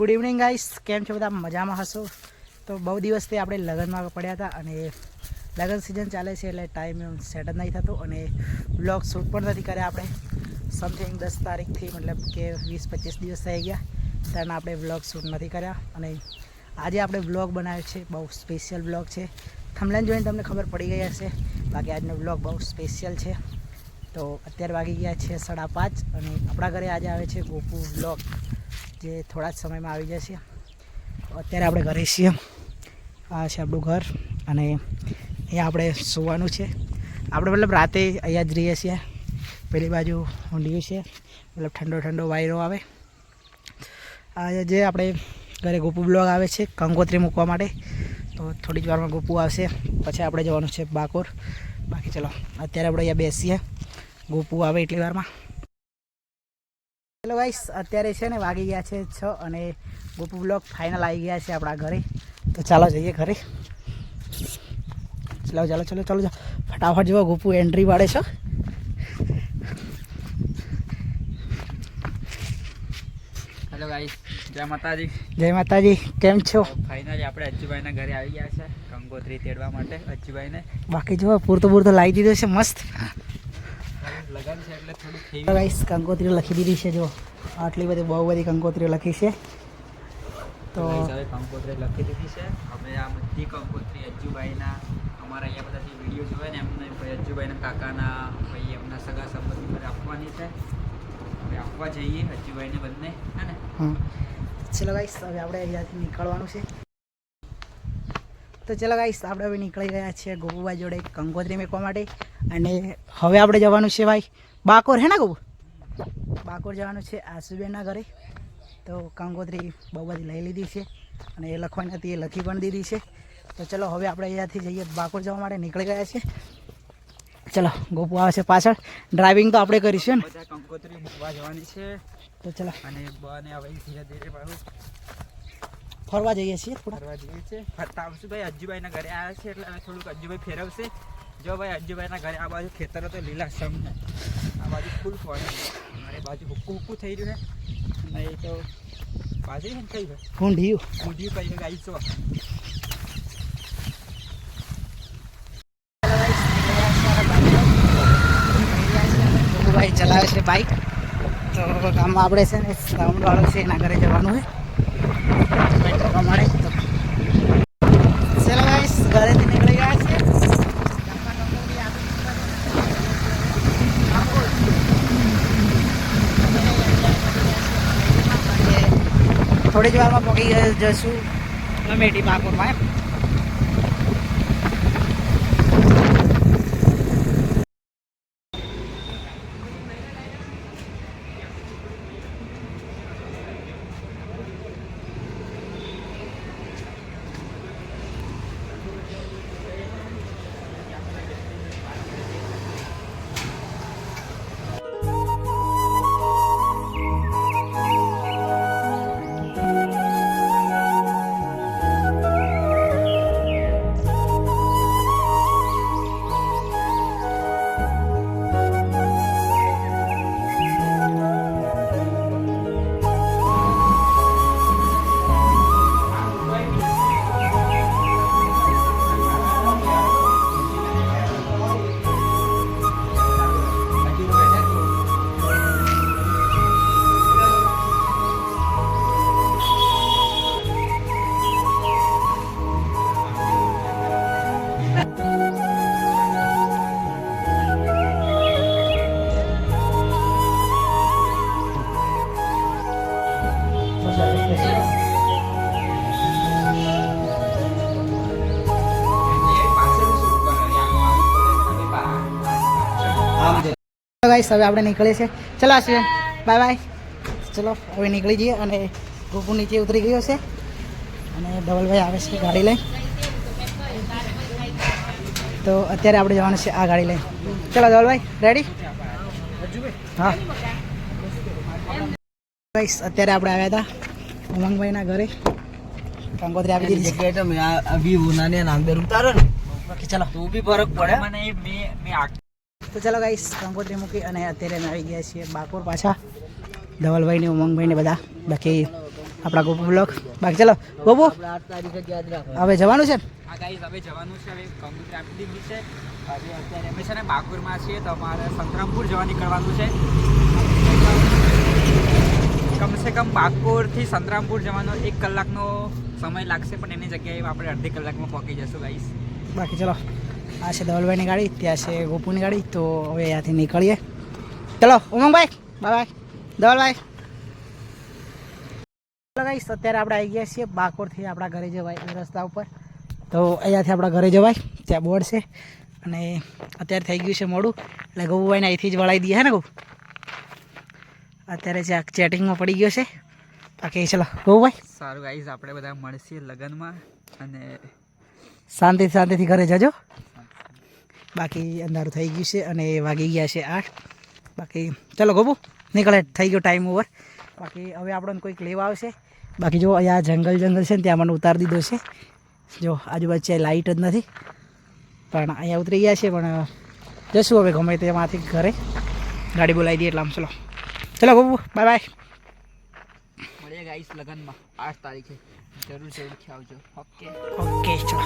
Good evening guys કેમ છો બધા? મજામાં હશો? તો બહુ દિવસથી આપણે લગ્નમાં પડ્યા હતા અને લગ્ન સિઝન ચાલે છે એટલે ટાઈમ સેટ જ નહીં થતો અને બ્લોગ શૂટ પણ નથી કર્યા આપણે. સમથિંગ દસ તારીખથી મતલબ કે વીસ પચીસ દિવસ થઈ ગયા. ત્યારના આપણે બ્લોગ શૂટ નથી કર્યા અને આજે આપણે બ્લોગ બનાવ્યો છે. બહુ સ્પેશિયલ બ્લોગ છે. થમલેન જોઈને તમને ખબર પડી ગઈ હશે. બાકી આજનો બ્લોગ બહુ સ્પેશિયલ છે. તો અત્યારે વાગી ગયા છે સાડા પાંચ અને આપણા ઘરે આજે આવે છે ગોપુ બ્લોગ જે થોડા જ સમયમાં આવી જશે. અત્યારે આપણે ઘરે છીએ. આ છે આપણું ઘર અને અહીંયા આપણે સુવાનું છે. આપણે મતલબ રાતે અહીંયા જ રહીએ છીએ. પેલી બાજુ ઊંડિયું છે. મતલબ ઠંડો ઠંડો વાયરો આવે. આ જે આપણે ઘરે ગોપુ બ્લોગ આવે છે, કંકોત્રી મૂકવા માટે. તો થોડી જ વારમાં ગોપુ આવશે. પછી આપણે જવાનું છે બાકોર. બાકી ચલો, અત્યારે આપણે અહીંયા બેસીએ. ગોપુ આવે એટલી વારમાં. હેલો ગાઈસ અત્યારે છે ને વાગી ગયા છે છ અને ગોપુ બ્લોક ફાઇનલ આવી ગયા છે આપણા ઘરે. તો ચાલો જઈએ ઘરે. ચાલો ચાલો ચાલો ચાલો જાઓ ફટાફટ જેવો ગોપુ એન્ટ્રી પાડે છે. હેલો ગાઈસ જય માતાજી. જય માતાજી કેમ છો? ફાઇનલી આપણે અજ્જુભાઈના ઘરે આવી ગયા છે કંગોત્રી તેડવા માટે. અજ્જુભાઈને બાકી જો પૂરતો પૂરતો લાવી દીધો છે મસ્ત લગન છે એટલે થોડું તો ખેવી ગાઈસ કંકોત્રીઓ લખી દીધી છે જો. આટલી બધી બહુ બધી કંકોત્રીઓ લખી છે. તો કંકોત્રી લખી દીધી છે. અમે આ બધી કંકોત્રી અજ્જુભાઈના અમારા અહીંયા બધા જે વીડિયો જોવે ને એમને ભાઈ અજ્જુભાઈના કાકાના ભાઈ એમના સગા સંબંધી બધા આપવાની છે. હવે આપવા જઈએ અજ્જુભાઈને બંને હે ને. ચલો ગાઈસ હવે આપણે અહીંયાથી નીકળવાનું છે. તો ચલો ગાઈસ આપણે હવે નીકળી ગયા છીએ ગોપુભાઈ જોડે કંકોત્રી મેકવા માટે. અને હવે આપણે જવાનું છે ભાઈ બાકોર હે ને ગોપુ બાકોર જવાનું છે આસુબેનના ઘરે. તો કંકોત્રી બહુ બધી લઈ લીધી છે અને એ લખવાની હતી એ લખી પણ દીધી છે. તો ચલો હવે આપણે અહીંયાથી જઈએ બાકોર જવા માટે. નીકળી ગયા છે. ચલો ગોપુ આવે છે પાછળ. ડ્રાઇવિંગ તો આપણે કરીશું ને? કંકોત્રી મૂકવા જવાની છે. તો ચલો. અને ધીરે ધીરે ફરવા જઈએ છીએ થોડા ફરવા જઈએ છીએ. ફરતા આવશું ભાઈ. અજ્જુભાઈના ઘરે આવ્યા છે એટલે હવે થોડુંક અજ્જુભાઈ ફેરવશે. જો ભાઈ અજ્જુભાઈના ઘરે આ બાજુ ખેતરો તો લીલા સમ છે. આ બાજુ ફૂલ પાણી અને બાજુ હુક્કું હુક્કું થઈ રહ્યું છે. અને એ તો બાજુ શું થઈ ગયું ઊંધિયું ઊંધિયું કહીને ગાઈ છો ભાઈ ચલાવે છે બાઇક તો ગામમાં આપણે છે ને સાઉન્ડ વાળો છે એના ઘરે જવાનું હોય પેટ્રોલ પ્રમાણે તો ચલો ગાઈસ ઘરેથી નીકળી ગયા છે ગામમાં કંકોત્રી આપી દીધી. થોડી જ વારમાં પહોંચી જશું અમેઠી બાકોરમાં એમ. ગાઈસ હવે આપણે નીકળીએ છીએ. ચલો આશીર્વાદ બાય બાય. ચલો હવે નીકળી જઈએ અને ગોપુ નીચે ઉતરી ગયો છે. અને ધવલભાઈ આવે છે ગાડી લઈ. તો અત્યારે આપણે જવાનું છે આ ગાડી લઈ. ચલો ધવલભાઈ રેડી હા. ગાઈસ અત્યારે આપણે આવ્યા હતા ઉમંગભાઈના ઘરે. કંકોત્રી આપી દીધી તમે આ અભી ઉનાને નામ ઉતારો ને. ચલો. તું બી ફરક પડે. મને મેં મેં આ તો ચાલો ગાઈસ કંકોત્રી મૂકી અને અત્યારે અમે આવી ગયા છીએ બાકોર પાછા. ધવલભાઈ ને ઉમંગભાઈ ને બધા. બાકી આપણા ગોપુ બ્લોક બાકી ચાલો ગોપુ હવે જવાનું છે? હવે જવાનું છે. હવે દીધી છે. અત્યારે અમે છે ને બાકુરમાં છીએ તો અમારે સંતરામપુર જવા નીકળવાનું છે. કમસે કમ બાકુરથી સંતરામપુર જવાનો એક કલાકનો સમય લાગશે પણ એની જગ્યાએ આપણે અડધી કલાકમાં પહોંચી જશું ગાઈસ બાકી ચલો. આ છે ધવલભાઈની ગાડી ત્યાં છે ગોપુની ગાડી તો હવે અહીંયાથી નીકળીએ. ચલો ઉમંગભાઈ બાય ધવલભાઈ. ચલો ગાઈસ અત્યારે આપણે આવી ગયા છીએ બાકોરથી આપણા ઘરે જવાય રસ્તા ઉપર. તો અહીંયાથી આપણા ઘરે જવાય ત્યાં બોર્ડ છે. અને અત્યારે થઈ ગયું છે મોડું. એટલે ગૌભાઈને અહીંથી જ વળાવી દઈએ હે ને ગૌ? અત્યારે જ્યાં ચેટિંગમાં પડી ગયો છે. બાકી ચલો ગૌભાઈ સારું ગાઈઝ આપણે બધા મળીએ લગ્નમાં અને શાંતિ શાંતિથી ઘરે જજો. બાકી અંધારું થઈ ગયું છે અને વાગી ગયા છે આઠ. બાકી ચલો ગોબુ નીકળે. થઈ ગયો ટાઈમ ઓવર બાકી હવે આપણને કોઈક લેવા આવશે. બાકી જો અહીંયા જંગલ જંગલ છે ને ત્યાં મને ઉતારી દીધો છે. જો આજુબાજુ લાઇટ જ નથી. પણ અહીંયા ઉતરી ગયા છે, પણ, જશું હવે ગમે તેમાંથી ઘરે. ગાડી બોલાવી દઈએ એટલે આમ ચલો. ચલો બાય બાય ત્યારે આવીશ લગ્નમાં. આઠ તારીખે. જરૂર જરૂરથી આવજો. ઓકે. ઓકે ચલો.